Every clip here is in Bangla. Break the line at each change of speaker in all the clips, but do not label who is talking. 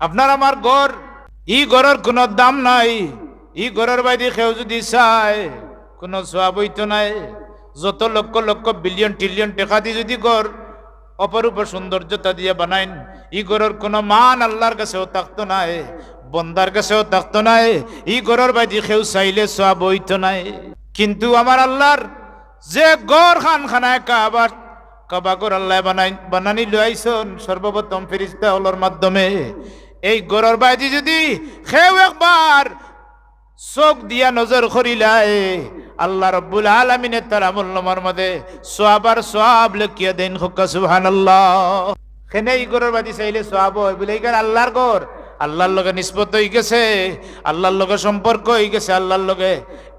আপনার আমার গড়, ই গড়ের কোনো দাম নাই। ই গড়ের বাইরে কেউ যদি চায়, কোনো সোয়াব হইতো নাই। যত লক্ষ লক্ষ বিলিয়ন ট্রিলিয়ন টাকা দিয়ে যদি গড়, অপরূপ সৌন্দর্যতা দিয়ে বানাইন, ই গড়ের কোনো মান আল্লাহর কাছেও থাকতো নাই, বন্দার কাছেও থাকতো নাই। ই গড়ের বাইরে কেউ চাইলে সোয়াব হইতো নাই। কিন্তু আমার আল্লাহর যে গড় খান খানায় কাবার কাবাগর আল্লাহ বানাই বানানি লইছন সর্বপ্রথম ফেরিস্তা হলোর মাধ্যমে। এই গরর বাইদি যদি খেউ একবার, চোখ দিয়া নজর করিলাই। আল্লাহ রব্বুল আলমিনের তার আমল নমার মধ্যে সোয়াবার সোয়াব লেখিয়া দেন, হকা সুহান আল্লাহ খেনে এই গরর বাদি চাইলে সোয়াব হয় বলে এইখানে আল্লাহর গর। আল্লাহর লগে নিষ্পত হয়ে গেছে, আল্লাহর লগে সম্পর্ক হয়ে গেছে, আল্লাহর লগে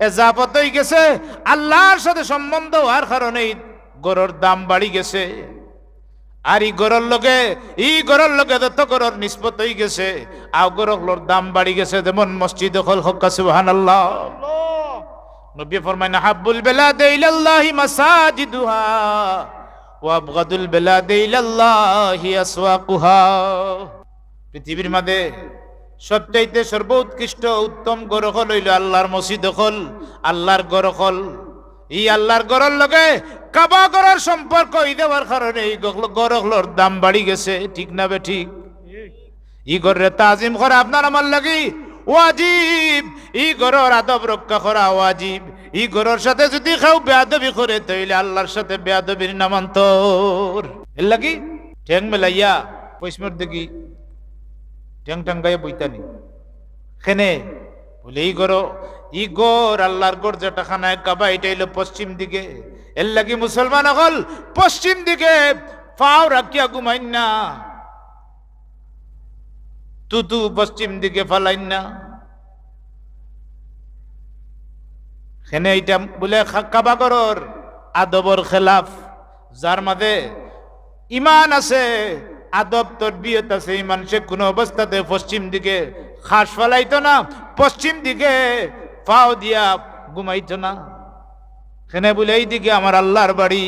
এজাপত হয়ে গেছে, আল্লাহর সাথে সম্বন্ধ হওয়ার কারণেই গরুর দাম বাড়ি গেছে। আর ই গরর লগে, ই গরর লগে যত গরর নিষ্পত হয়ে গেছে, আও গরর দাম বাড়ি গেছে যেমন মসজিদ হল হক্কা সুবহানাল্লাহ। নবী ফরমায় হাব্বুল বেলাদে ইলাল্লাহি মাসাজিদুহা, ওয়া আবগাদুল বেলাদে ইলাল্লাহি আসওয়াকুহা। পৃথিবীর মাঝে সবচাইতে সর্বোৎকৃষ্ট উত্তম গরখল হইল আল্লাহর মসজিদ হল আল্লাহর গরখল এই আল্লাহর গরর লগে কাবা গরর সম্পর্ক ই দেওয়ার কারণে এই গরখলর দাম বাড়ি গেছে, ঠিক না বে ঠিক? ই গরে তাজিম করা আপনার আমার লাগি? ওয়াজিব! ই গরর আদব রক্ষা করা ওয়াজিব। ই গরর সাথে যদি কেউ বেয়াদবি করে, তাইলে আল্লাহর সাথে বেয়াদবির নামান্তর। এর লাগি? ঠেং মেলাইয়া পৈসমর দেখি ঠ্যাং ঠ্যাং গায়ে বইতানি। খেনে বলে এই গরো ই গোর আল্লাহর গোর যেটা খানায় কাবা এটা হইল পশ্চিম দিকে। এর লাগি মুসলমান হল পশ্চিম দিকে, পাও রাখিয়া ঘুমাইন না। তুতু পশ্চিম দিকে ফালাইন না। খেনে এইটা বলে কাবা গরর আদবর খেলাফ, যার মাঝে ইমান আছে, আদব তরবিয়ত আছে, ইমান মানুষে কোনো অবস্থাতে পশ্চিম দিকে খাস ফলাইতো না। পশ্চিম দিকে পাও দিয়া ঘুমাইতো না? সেনে বলে, এইদিকে আমার আল্লাহর বাড়ি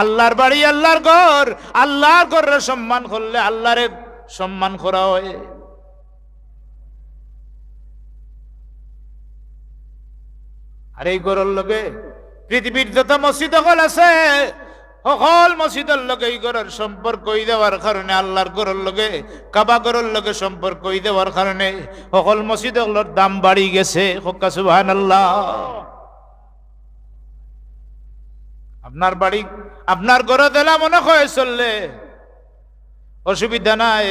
আল্লাহর বাড়ি, আল্লাহর ঘর, আল্লাহর ঘরের সম্মান করলে আল্লাহর সম্মান করা হয়। আর এই গরল লগে পৃথিবীর যত মসজিদ হল আছে সকল মসজিদের লগে এই গরর সম্পর্ক হই দেওয়ার কারণে, আল্লাহর গরর লগে কাবা গরর লগে সম্পর্ক হই দেওয়ার কারণে সকল মসজিদ দাম বাড়ি গেছে। সুবহান আল্লাহ আপনার বাড়ি, আপনার গরো দেলা মনে হয় চললে, অসুবিধা নাই।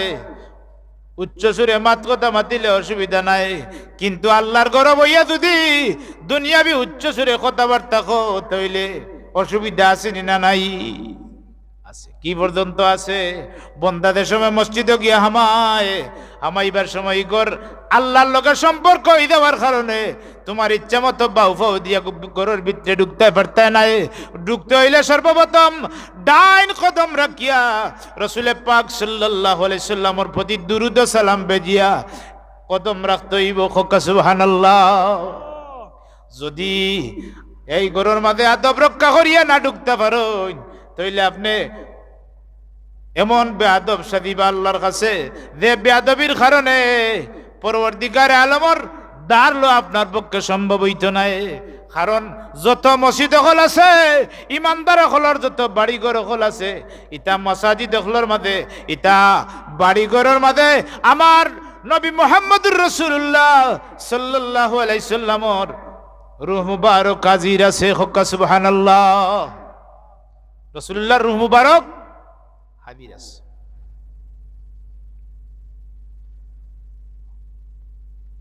উচ্চ সুরে মাত কথা মাতিলে অসুবিধা নাই। কিন্তু আল্লাহর ঘর বইয়া যদি দুনিয়াবি উচ্চ সুরে কথাবার্তা কো তৈলে অসুবিধা আছে না নাই? আছে। কি পর্যন্ত আছে? বন্দাদের সময় মসজিদে গিয়া হামায়, হামাইবার সময় গর আল্লাহর লোকের সম্পর্ক হই দেওয়ার কারণে তোমার ইচ্ছা মতো বাউফাউ দিয়া গরের ভিতরে ঢুকতে পারতে নাই। ঢুকতে হইলে সর্বপ্রথম ডাইন কদম রাখিয়া রসুলে পাক সাল্লাহ সাল্লামর প্রতি দুরুদ সালাম বেজিয়া কদম রাখতে হইব খোকা সুবহানাল্লাহ। যদি এই গরুর মাঝে আদব রক্ষা করিয়া না ঢুকতে পারো। তাইলে আপনি এমন বেয়াদব সাদিবা আল্লাহর কাছে, যে বেয়াদবির কারণে পরবর্তীকার আলমর দাঁড়লো আপনার পক্ষে সম্ভব হইত নাই। কারণ যত মসজিদ হল আছে, ইমানদার হলর যত বাড়িঘর হল আছে, ইতা মসাজিদ হলর মাঝে ইটা বাড়িঘরের মাঝে আমার নবী মোহাম্মদুর রসুল্লাহ সাল্লাহ আলাইসাল্লামর রুহ মুবারক, কাজির আছে হক্কা সুবহানাল্লাহ। রসুল্লাহ রুহ মুবারক হাজির আছে।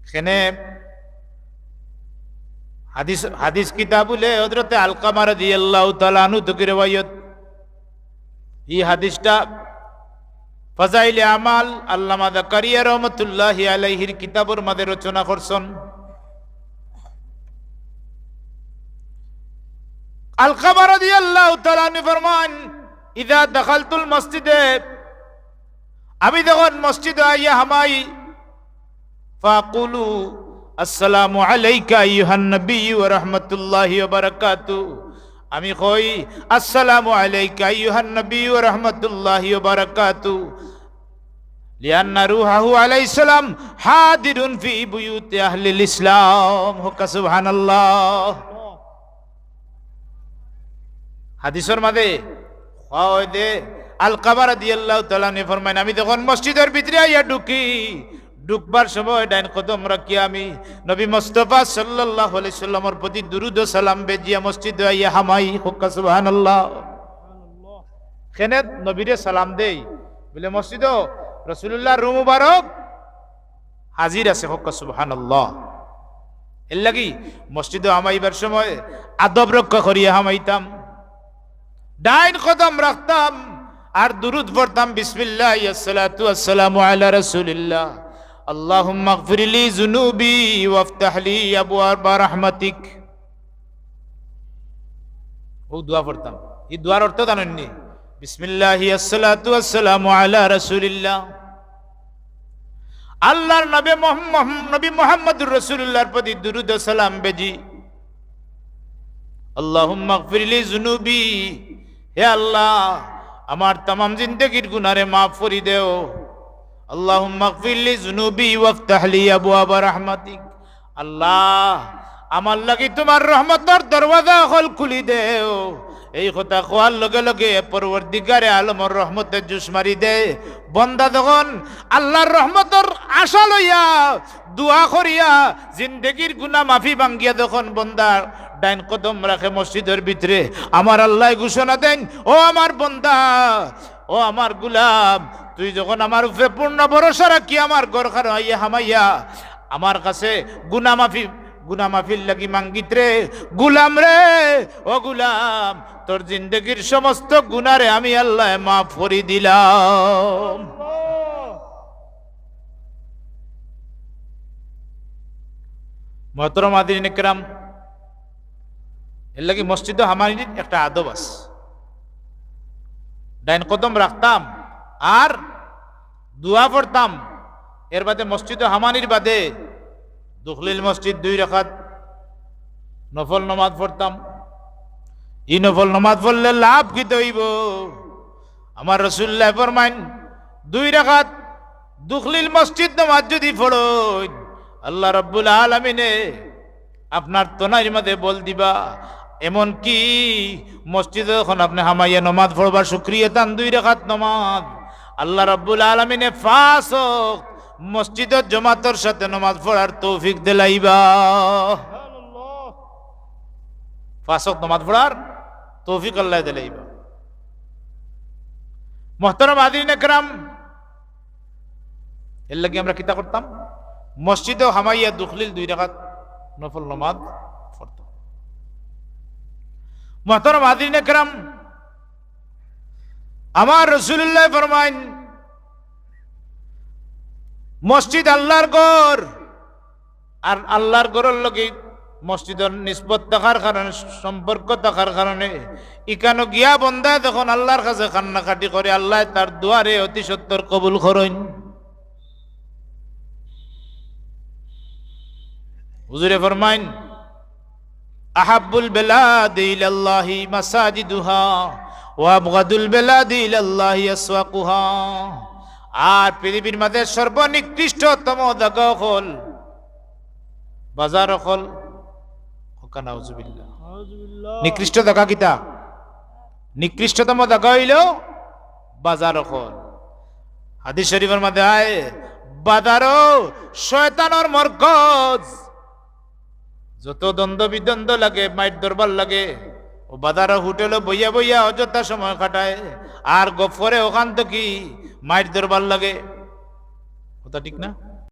এখানে হাদিস হাদিস কিতাবুলে হজরতে আলকামার দিয়ে আল্লাহ তালানু তুকি রেবায়ত এই হাদিসটা ফজাইলে আমাল আল্লামা কারিয়া রহমতুল্লাহ আলাইহির কিতাবর মাঝে রচনা করছেন। আলকামা রাদিয়াল্লাহু তাআলা ফরমান, ইদা দখালতুল মসজিদে, আমি যখন মসজিদে আইয়া হামাই, ফাকুলু, আসসালামু আলাইকা আইয়ুহান নবী ওয়া রাহমাতুল্লাহি ওয়া বারাকাতু আমি কই, আসসালামু আলাইকা আইয়ুহান নবী ওয়া রাহমাতুল্লাহি ওয়া বারাকাতু লিয়ান্না রুহাহু আলাইহিস সালাম হাদিরুন ফি বুয়ুতি আহলিল ইসলাম হুক্কা সুবহানাল্লাহ। হাদিসের মাঝে হয় দে আল কাবার দিয়াল্লাহু তাআলা নে ফরমায়, আমি যখন মসজিদের ভিতরে আইয়া ঢুকি, ঢুকবার সময় ডাইন কদম রাখি আমি নবী মুস্তাফা আলাইহি সাল্লামের প্রতি দুরুদ সালাম বেজিয়া মসজিদে আইয়া হামাই, হুক্কা সুবহানাল্লাহ। কেনে নবীরে সালাম দেই? বলে, মসজিদ রসুল্লাহ রুম মুবারক হাজির আছে হক সুবহানাল্লাহ। এর লাগি মসজিদে হামাইবার সময় আদব রক্ষা করিয়া হামাইতাম। ডাইন কদম রাখতাম আর দুরুদ পড়তাম বিসমিল্লাহ আসসালাতু আসসালামু আলা রাসূলিল্লাহ اللهم اغفر لي ذنوبي وافتح لي ابواب رحمتك ও দোয়া পড়তাম এই দোয়ার অর্থ জানেননি বিসমিল্লাহি আসসালাতু আসসালামু আলা রাসূলিল্লাহ আল্লাহর নবী মুহাম্মদ নবী মুহাম্মদুর রাসূলুল্লাহর প্রতি দুরূদ ও সালাম বেজি আল্লাহুম্মা গফিরলি যুনুবি হে আল্লাহ, আমার তাম জিন্দগির গুনারে মাফ করি দেও। আল্লাহ আল্লাহ, আমার লাগি তোমার রহমতর দরওয়াজা হল খুলি দেও। এই কথা কোয়ার লগে লগে পরবর্তীকারে আলমর রহমতের জুস মারি দে। বন্দা তখন আল্লাহর রহমতর আশা লইয়া, দোয়া করিয়া জিন্দগির গুনা মাফি ভাঙ্গিয়া তখন বন্দা ডাইন কদম রাখে মসজিদের ভিতরে। আমার আল্লাহ ঘোষণা দেন, ও আমার বন্দা, ও আমার গুলাম, তুই যখন আমার উপরে পূর্ণ ভরসা রাখি আমার গড় খারাইয়া হামাইয়া আমার কাছে গুনা মাফি গুনা লাগি মাঙ্গিত রে, গুলাম রে, ও গুলাম, তোর জিন্দগির সমস্ত গুনারে আমি আল্লাহ মাফ করি দিলাম। মহতরম আদিন এর লাগি মসজিদ হামারির একটা আদব আছে। ডাইন কদম রাখতাম আর দোয়া পড়তাম। এর বাদে মসজিদ হামানির বাদে দুখলিল মসজিদ দুই রাখাত নফল নমাজ পড়তাম। ই নফল নমাজ পড়লে লাভ কি হইব আমার রসুল্লাহ ফরমাইন, দুই রাখাত দুখলিল মসজিদ নমাজ যদি পড়ো আল্লাহ রব্বুল আলমিনে আপনার তোনার মধ্যে বল দিবা। এমন কি মসজিদে যখন আপনি হামাইয়া নমাজ পড়বার শুক্রিয়া তান দুই রেখাত নমাজ আল্লাহ রব্বুল আলমিনে ফাঁস মসজিদের জমাতর সাথে নমাজ পড়ার তৌফিক দিলাইবা। ফাঁসক নমাজ পড়ার তৌফিক আল্লাহ দিলাইবা। মোহতরম আদিন একরাম এর লাগে আমরা কিতা করতাম? মসজিদেও হামাইয়া দুখলিল দুই রেখাত নফল নমাজ মোহতরম আদিন একরাম আমার রসুল্লাহ ফরমাইন, মসজিদ আল্লাহর গর আর আল্লাহর গরের লগে মসজিদের নিসবত থাকার কারণে, সম্পর্ক থাকার কারণে, ইকানো গিয়া বন্ধা তখন আল্লাহর কাছে কান্নাকাটি করে আল্লাহ তার দুয়ারে অতি সত্তর কবুল করেন। হুজুরে ফরমাইন আহাবুল বেলাদি মাসাজিদুহা ওয়া আবগাদুল বেলাদি আসওয়াকুহা। আর পৃথিবীর মাঝে সর্বনিকৃষ্টতম জায়গা হল বাজার হল নিকৃষ্ট জায়গা কিতা? নিকৃষ্টতম জায়গা হইল বাজার হল। হাদিস শরীফের মধ্যে আয় বাজারও শয়তানোর মরকজ যত দ্বন্দ্ব বিদ্বন্দ্ব লাগে মাইট দরবার লাগে, ও বাজারও হোটেলে বইয়া বইয়া অযথা সময় কাটায়, আর গফরে ওখান তো কি মাইট দরবার লাগে। কথা ঠিক না?